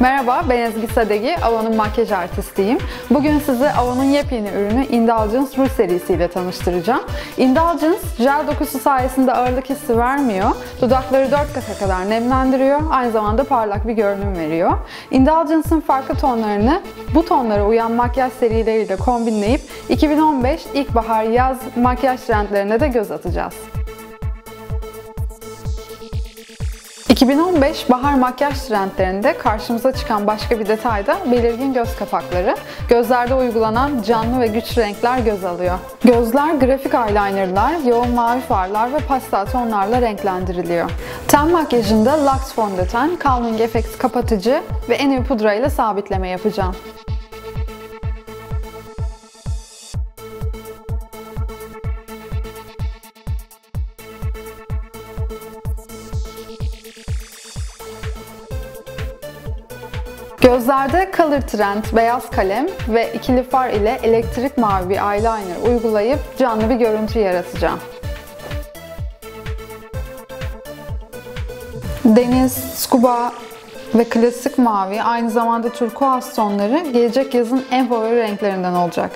Merhaba, ben Ezgi Sadegi, Avon'un makyaj artistiyim. Bugün size Avon'un yepyeni ürünü Indulgence Rouge serisiyle tanıştıracağım. Indulgence, jel dokusu sayesinde ağırlık hissi vermiyor, dudakları 4 kata kadar nemlendiriyor, aynı zamanda parlak bir görünüm veriyor. Indulgence'ın farklı tonlarını bu tonlara uyan makyaj serileriyle kombinleyip 2015 ilkbahar yaz makyaj trendlerine de göz atacağız. 2015 bahar makyaj trendlerinde karşımıza çıkan başka bir detay da belirgin göz kapakları. Gözlerde uygulanan canlı ve güçlü renkler göz alıyor. Gözler grafik eyelinerlar, yoğun mavi farlar ve pastel tonlarla renklendiriliyor. Ten makyajında Lux fondöten, Calming Effect kapatıcı ve en iyi pudra ile sabitleme yapacağım. Gözlerde Color Trend beyaz kalem ve ikili far ile elektrik mavi bir eyeliner uygulayıp canlı bir görüntü yaratacağım. Deniz, scuba ve klasik mavi aynı zamanda turkuaz tonları gelecek yazın en favori renklerinden olacak.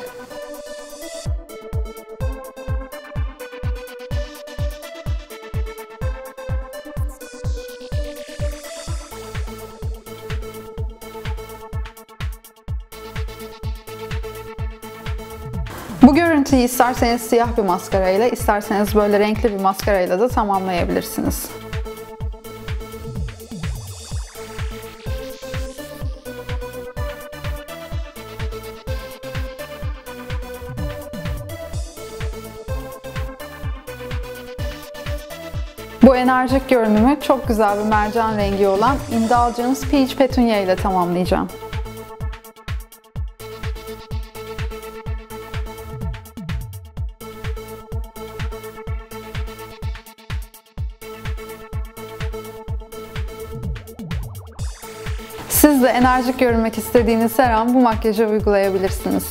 Bu görüntüyü isterseniz siyah bir maskarayla, isterseniz böyle renkli bir maskarayla da tamamlayabilirsiniz. Bu enerjik görünümü çok güzel bir mercan rengi olan Indulgence Peach Petunia ile tamamlayacağım. Siz de enerjik görünmek istediğiniz her an bu makyajı uygulayabilirsiniz.